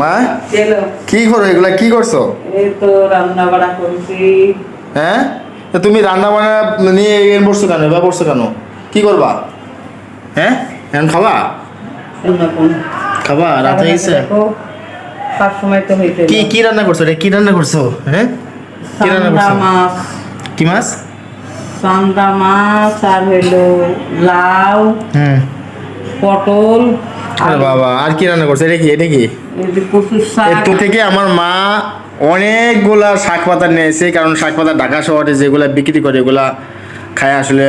মা? কি করো এগুলা? কি করছ? এই তো রান্না বাড়া করছি। হ্যাঁ? তুমি রান্না বান্না নিয়ে এখানে বসছো কেন? এবার বসছো কেন? কি করবা? হ্যাঁ? এখন খাবা? খাবা? রাত হয়ে তো কি কি রান্না করছ? রে কি রান্না করছ? হ্যাঁ? কি রান্না করছ? মাছ। কি মাছ? চান্দা মাছ আর হইল লাউ হুম পটল আর বাবা আর কি রান্না করছ? এটা কি? এটা কি? এর থেকে আমার মা অনেকগুলা শাক পাতা নিয়েছে কারণ শাক পাতা ঢাকা শহরে যেগুলা বিক্রি করে এগুলা খায় আসলে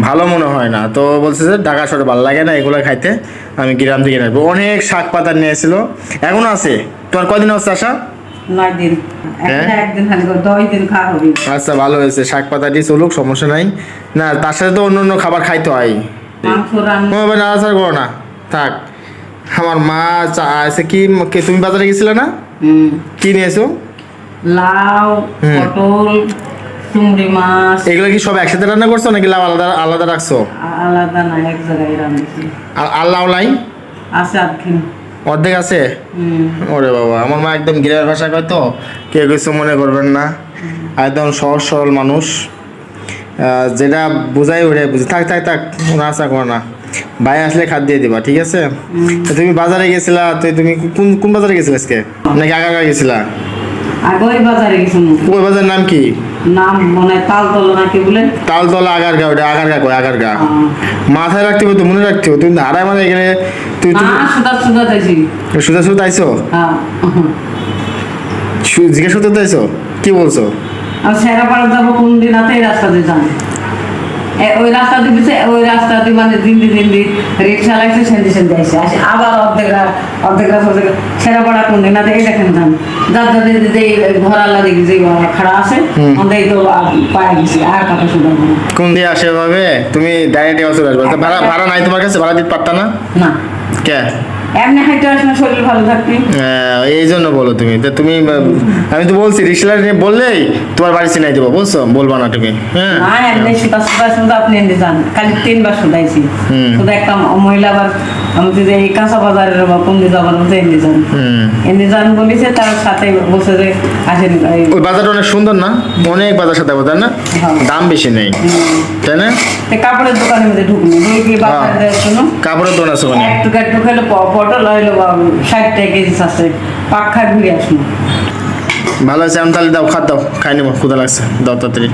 ভালো মনে হয় না। তো বলছে যে ঢাকা শহরে ভালো লাগে না এগুলো খাইতে আমি গ্রাম থেকে নেব অনেক শাক পাতা নিয়েছিল এখনও আছে? তোমার কদিন হচ্ছে আসা হ্যাঁ? আচ্ছা ভালো হয়েছে। শাক পাতা দিয়ে চলুক সমস্যা নাই। না তার সাথে তো অন্য অন্য খাবার খাইতে হয়। নাড়াচাড়া করো না। থাক। আমার মা চা আছে কি কে তুমি বাজারে গেছিলে না? কি নিয়েছো? লাউ পটল চিংড়ি মাছ। এগুলো কি সব একসাথে রান্না করছ নাকি লাউ আলাদা আলাদা রাখছো? আলাদা না এক জায়গায় রান্নাছি। আর আল্লাহ লাই আছে আধখিন। অর্ধেক আছে? ওরে বাবা আমার মা একদম গ্রামের ভাষা কয় তো কে কিছু মনে করবেন না। একদম সহজ সরল মানুষ। যেটা বুঝাই ওরে বুঝে। থাক থাক থাক নাচা করো না। ভাই আসলে খাদ দিয়ে দিবা ঠিক আছে? তুমি বাজারে গেছিলা তো তুমি কোন কোন বাজারে গেছিলে আজকে? নাকি আগাগা গেছিলা? আগে বাজারে গেছি ওই বাজারের নাম কি? নাম মনে হয় তালতলা নাকি বলে? তালতলা আগারগা ওটা আগারগা কয় আগারগা আহ, মাথায় রাখতে হবে তো মনে রাখতে হবে। তুমি হারায় মানে এখানে তুই না তুমি সুদা সুদা সুদা সুদা আইসো হ্যাঁ। সু- জিজ্ঞেস করতে আইসো কি বলছো? সেরাপাড়া যাব কোন দিন রাস্তা দিয়ে ওই রাস্তা দিয়ে দিছে, ওই রাস্তা দিয়ে মানে দিন দিন দিন দিন রিক্সা লাগছে সেন্দি সেন্দি আসে আসে আবার অর্ধেক অর্ধেক রাস্তা থেকে সেরাপাড়া কোন দিন আছে এই দেখেন যান। যার যার যে যে ঘর আল্লাহ দেখি যে খাড়া আছে। আমাদের তো পায়ে গেছি আর কথা শুধু কোন দিয়ে আসে ভাবে তুমি ডাইরেক্ট চলে আসবে। ভাড়া ভাড়া নাই তোমার কাছে? ভাড়া দিতে পারতা না? না। কে? এমনি হাইটে আসলে শরীর ভালো থাকবে। আহ, এই জন্য বলো তুমি। তো তুমি আমি তো বলছি রিক্সা নিয়ে বললেই তোমার বাড়ি চিনাই দেবো বলছো বলবা না তুমি হ্যাঁ? না এমনি সুতা সুতা সুতা আপনি এনে যান খালি তিনবার সুদাইছি। শুধু একটা মহিলা আবার আমি যদি এই কাঁচা বাজারের বা কোন দিকে যাবার মতো এনে যান হুম। এনে যান বলেছে তার সাথে বসে যে আসেন ওই বাজারটা অনেক সুন্দর না? অনেক বাজার সাথে তাই না? হ্যাঁ। দাম বেশি নেই। তাই না? কাপড়ের দোকানের মধ্যে ঢুকলো ঢুকে বাজার হ্যাঁ। কাপড়ের দোকান আছে এক টুকা ঢুকাইলো পটল হইল ষাট টাকা কেজি আছে। পাখা ঘুরে আসলো ভালো আছে আমি তাহলে দাও খাত দাও খাই নেব ক্ষুদা লাগছে। দাও তাড়াতাড়ি।